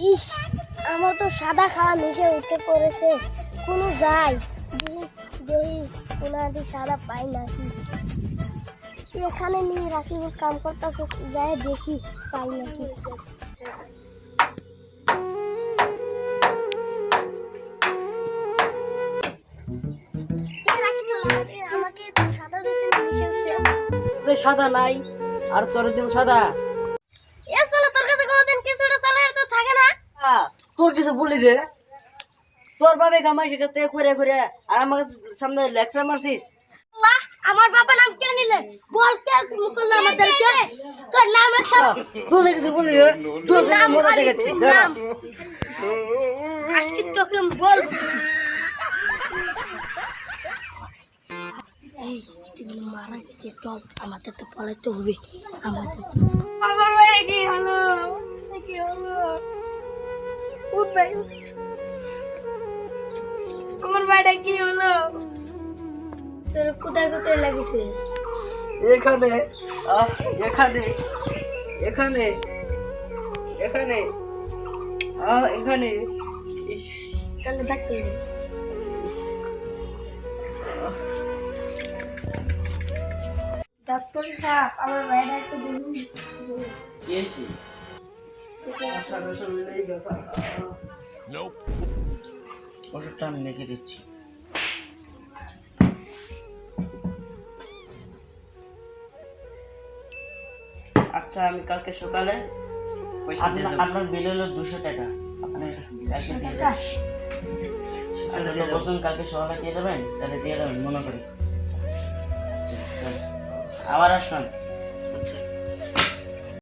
ইস আমার তো সাদা খাওয়া মিশে উঠে পড়েছে। কোনো যাই দেখি সাদা পাই নাকি। এখানে নিয়ে রাকিবুল কাম করতেছে যাই দেখি পাই নাকি। সাদা নাই আর তোর সাদা। তোর কাছে কোনোদিন কিছুটা চলে তো থাকে না আ, তোর কিছু বলি রে তোর বাবে কামাই সে কাছ থেকে করে করে আর আমার সামনে লেকচার মারছিস? আল্লাহ, আমার বাবা নাম কে নিলে? বল কে করল আমাদেরকে? তোর নাম আ, তোর কিছু বলি রে তোর জন্য মজা দেখাচ্ছি। নাম। আজকে তোকে বল এই মারা গেছে চল আমাদের তো পলাইতে হবে। আমাদের আমার ভাই কি হলো? কি ভাই। আমার ভাইটা কি হলো? তোর কোথায় কোথায় লাগিছে? এখানে আহ, এখানে এখানে এখানে আহ, এখানে। কালে ডাক্তার ইস, ডাক্তার সাহেব আমার ভাইটা একটু দেখুন। ওষুধটা আমি লিখে দিচ্ছি। আচ্ছা আমি কালকে সকালে আপনার আপনার বিল হলো দুশো টাকা। আপনি কালকে দিয়ে যাবেন সকালে দিয়ে বলছেন কালকে সকালে দিয়ে যাবেন তাহলে দিয়ে যাবেন মনে করি। আচ্ছা, আবার আসবেন।